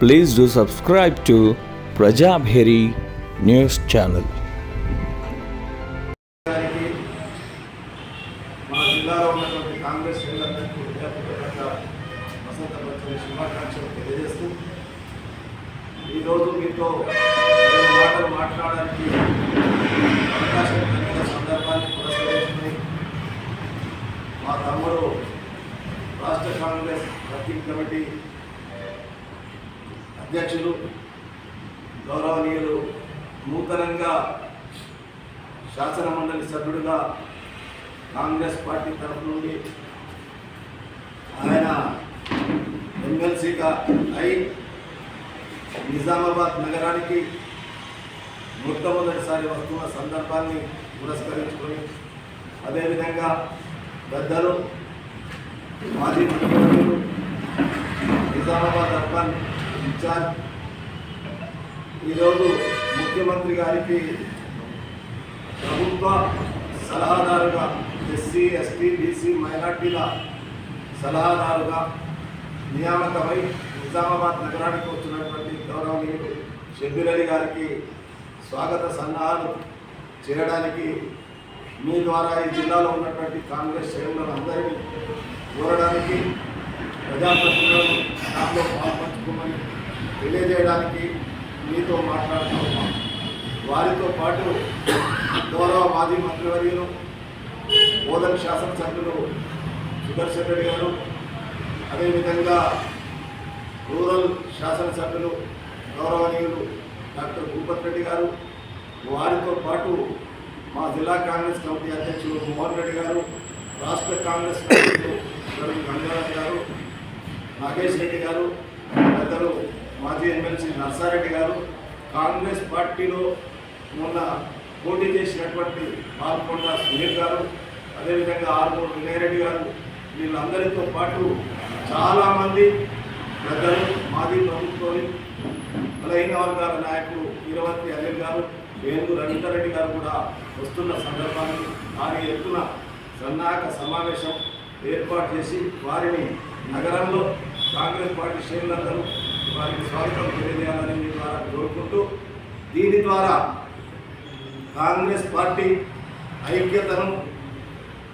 Please do subscribe to Prajabheri News Channel. గారికి మన జిల్లాలో ఉన్నటువంటి కాంగ్రెస్ శ్రేణులందరికీ హృదయపూర్వకంగా వసంత పంచమి శుభాకాంక్షలు తెలియజేస్తూ ఈరోజు మీతో రెండు మాటలు మాట్లాడడానికి అవకాశం కలిగిన సందర్భాన్ని పురస్కరించుకుని మా తమ్ముడు రాష్ట్ర కాంగ్రెస్ వర్కింగ్ కమిటీ అధ్యక్షులు గౌరవనీయులు నూతనంగా శాసన మండలి సభ్యుడిగా కాంగ్రెస్ పార్టీ తరఫు నుండి ఆయన ఎమ్మెల్సీగా అయి నిజామాబాద్ నగరానికి మొట్టమొదటిసారి వస్తున్న సందర్భాన్ని పురస్కరించుకొని అదేవిధంగా పెద్దలు మాజీ ముఖ్యమంత్రులు నిజామాబాద్ అర్బన్ ఇన్ఛార్జ్. ఈరోజు ముఖ్యమంత్రి గారికి ప్రభుత్వ సలహాదారుగా ఎస్సీ ఎస్టీ బీసీ మైనార్టీల సలహాదారుగా నియామకమై నిజామాబాద్ నగరానికి వచ్చినటువంటి గౌరవనీయుడు షబ్బీర్ అలీ గారికి స్వాగత సన్నాహాలు చేయడానికి మీ ద్వారా ఈ జిల్లాలో ఉన్నటువంటి కాంగ్రెస్ శ్రేణులను అందరినీ కోరడానికి ప్రజాప్రతినిధులను దాంట్లో పాల్పంచుకోమని తెలియజేయడానికి మీతో మాట్లాడుతున్నాం. వారితో పాటు గౌరవ మాజీ మంత్రివర్యులు బోధన శాసనసభ్యులు సుదర్శన్ రెడ్డి గారు అదేవిధంగా రూరల్ శాసనసభ్యులు గౌరవనీయులు డాక్టర్ భూపత్ రెడ్డి గారు వారితో పాటు మా జిల్లా కాంగ్రెస్ కమిటీ అధ్యక్షులు మోహన్ రెడ్డి గారు రాష్ట్ర కాంగ్రెస్ కమిటీ గంగారాజు గారు నాగేష్ రెడ్డి గారు పెద్దలు మాజీ ఎమ్మెల్సీ నర్సారెడ్డి గారు కాంగ్రెస్ పార్టీలో మొన్న పోటీ చేసినటువంటి పాల్కొండ సునీల్ గారు అదేవిధంగా ఆర్మూరు వినయరెడ్డి గారు వీళ్ళందరితో పాటు చాలామంది పెద్దలు మాజీ ప్రభుత్వం బలహీన వర్గాల నాయకులు వీరవతి అనిల్ గారు వేణు రవీందర్రెడ్డి గారు కూడా వస్తున్న సందర్భాన్ని వారి ఎత్తున సన్నాహక సమావేశం ఏర్పాటు చేసి వారిని నగరంలో కాంగ్రెస్ పార్టీ శ్రేణులందరూ వారికి స్వాగతం తెలియజేయాలని మీ ద్వారా కోరుకుంటూ దీని ద్వారా కాంగ్రెస్ పార్టీ ఐక్యతను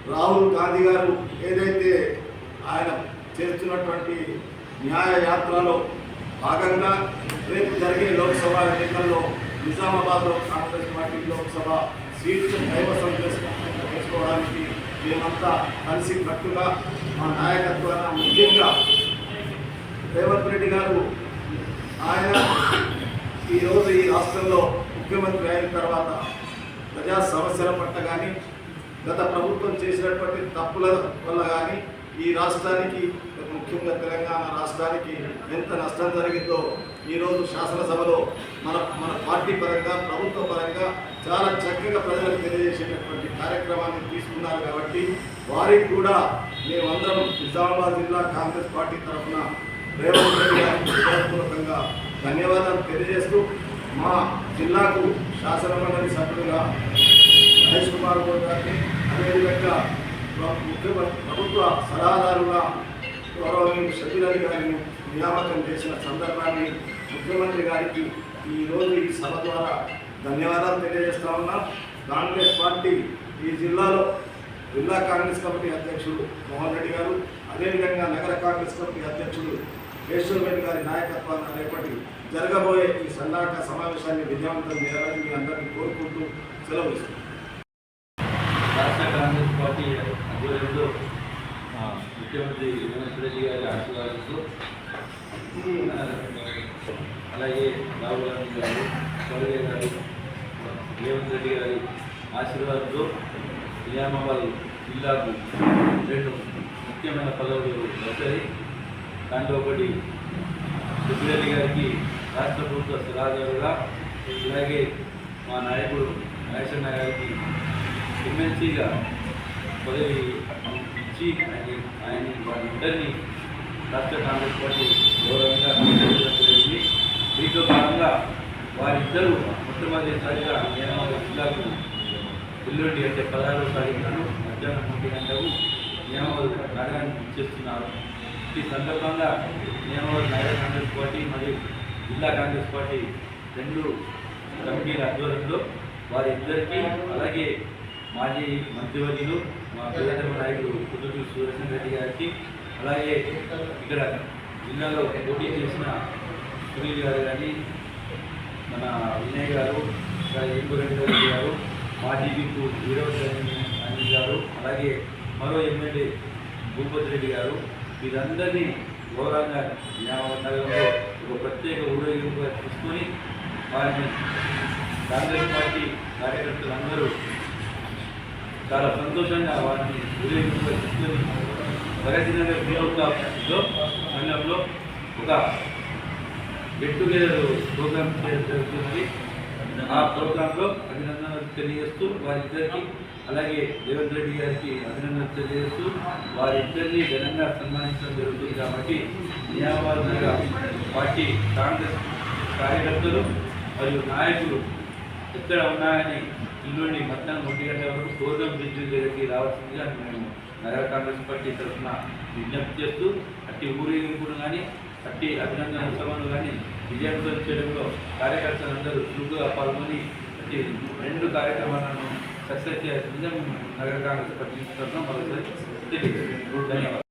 రాహుల్ గాంధీ గారు ఏదైతే ఆయన చేస్తున్నటువంటి న్యాయ యాత్రలో భాగంగా రేపు జరిగే లోక్సభ ఎన్నికల్లో నిజామాబాద్లో కాంగ్రెస్ పార్టీ లోక్సభ సీట్లు కైవసం చేసుకోవడానికి మేమంతా కలిసి కట్టుగా మా నాయకత్వాన్ని ముఖ్యంగా రేవంత్ రెడ్డి గారు ఆయన ఈరోజు ఈ రాష్ట్రంలో ముఖ్యమంత్రి అయిన తర్వాత ప్రజా సమస్యల పట్ల కానీ గత ప్రభుత్వం చేసినటువంటి తప్పుల వల్ల కానీ ఈ రాష్ట్రానికి ముఖ్యంగా తెలంగాణ రాష్ట్రానికి ఎంత నష్టం జరిగిందో ఈరోజు శాసనసభలో మన మన పార్టీ పరంగా ప్రభుత్వ పరంగా చాలా చక్కగా ప్రజలకు తెలియజేసేటటువంటి కార్యక్రమాన్ని తీసుకున్నారు కాబట్టి వారికి కూడా మేమందరం నిజామాబాద్ జిల్లా కాంగ్రెస్ పార్టీ తరఫున రేవంత్ రెడ్డి గారికి హృదయపూర్వకంగా ధన్యవాదాలు తెలియజేస్తూ మా జిల్లాకు శాసనమండలి సభ్యులుగా మహేష్ కుమార్ గౌడ్ గారిని అదేవిధంగా ముఖ్యమంత్రి ప్రభుత్వ సలహాదారుగా గౌరవనీయులు సభ్యులని గారిని నియామకం చేసిన సందర్భాన్ని ముఖ్యమంత్రి గారికి ఈరోజు ఈ సభ ద్వారా ధన్యవాదాలు తెలియజేస్తా ఉన్నాం. కాంగ్రెస్ పార్టీ ఈ జిల్లాలో జిల్లా కాంగ్రెస్ కమిటీ అధ్యక్షుడు మోహన్ రెడ్డి గారు అదేవిధంగా నగర కాంగ్రెస్ కమిటీ అధ్యక్షుడు కేశవరెడ్డి గారి నాయకత్వాన్ని రేపటి జరగబోయే ఈ సన్నాహక సమావేశాన్ని విజయవంతం చేయాలని మీ అందరినీ కోరుకుంటూ సెలవు ఇస్తున్నాను రాష్ట్ర కాంగ్రెస్ పార్టీ అధ్యక్షుడు ముఖ్యమంత్రి రేవంత్ రెడ్డి గారి ఆశీర్వాదంతో అలాగే రాహుల్ గాంధీ గారు ఖర్గే గారు రేవంత్ రెడ్డి గారి ఆశీర్వాదంతో నిజామాబాద్ జిల్లాకు రెండు ముఖ్యమైన పదవులు వచ్చాయి. దాంట్లో ఒకటి సుబ్బిరెడ్డి గారికి రాష్ట్ర ప్రభుత్వ సలహాదారుగా అలాగే మా నాయకుడు నాగేశ్వర గారికి ఎమ్మెల్సీగా పదవి ఇచ్చి ఆయన ఆయన వారిద్దరినీ రాష్ట్ర కాంగ్రెస్ పార్టీ గౌరవంగా జరిగింది. దీంతో భాగంగా వారిద్దరూ మొట్టమొదటిసారిగా నియామక జిల్లాకు ఎల్లుండి అంటే పదహారో తారీఖులను మధ్యాహ్నం ఒంటి గంటకు నియామక చేస్తున్నారు. ఇచ్చేస్తున్నారు ఈ సందర్భంగా నేను నగర కాంగ్రెస్ పార్టీ మరియు జిల్లా కాంగ్రెస్ పార్టీ రెండు కమిటీల ఆధ్వర్యంలో వారిద్దరికీ అలాగే మాజీ మంత్రివర్యులు మా ప్రజాధర్మ నాయకుడు కుదురు సుదర్శన్ రెడ్డి గారికి అలాగే ఇక్కడ జిల్లాలో పోటీ చేసిన సునీల్ గారు కానీ మన వినయ్ గారు ఇంకా గారు మాజీ విపు వీరవద్దని అనిల్ గారు అలాగే మరో ఎమ్మెల్యే భూపతి రెడ్డి గారు వీరందరినీ ఘోరంగా నగరంలో ఒక ప్రత్యేక ఊరేగింపుగా తీసుకొని వారిని కాంగ్రెస్ పార్టీ కార్యకర్తలందరూ చాలా సంతోషంగా వారిని ఊరేగింపుగా తీసుకొని ప్రగతి నగర్లో సంఘంలో ఒక గెట్ టుగెదర్ ప్రోగ్రామ్ జరుగుతున్నది జరుగుతుంది ఆ ప్రోగ్రాంలో అభినందనలు తెలియజేస్తూ వారిద్దరికి అలాగే రేవంత్ రెడ్డి గారికి అభినందనలు తెలియజేస్తూ వారిద్దరినీ ఘనంగా సన్మానించడం జరుగుతుంది కాబట్టి నియామాబాద్ నగర పార్టీ కాంగ్రెస్ కార్యకర్తలు మరియు నాయకులు ఎక్కడ ఉన్నాయని ఇల్లుండి మధ్యాహ్నం ఒంటి గంట వరకు ప్రోగ్రామ్ బ్రిడ్జ్ దగ్గరికి రావాల్సిందిగా మేము నగర కాంగ్రెస్ పార్టీ తరఫున విజ్ఞప్తి చేస్తూ అట్టి ఊరేగింపును కానీ అట్టి అభినందన ఉత్సవాలు కానీ విజయవంతం చేయడంలో కార్యకర్తలందరూ చురుకుగా పాల్గొని అట్టి రెండు కార్యక్రమాలను సక్సెస్ చేయాల్సిందిగా నగర కాంగ్రెస్ పార్టీ మరోసారి ధన్యవాదాలు.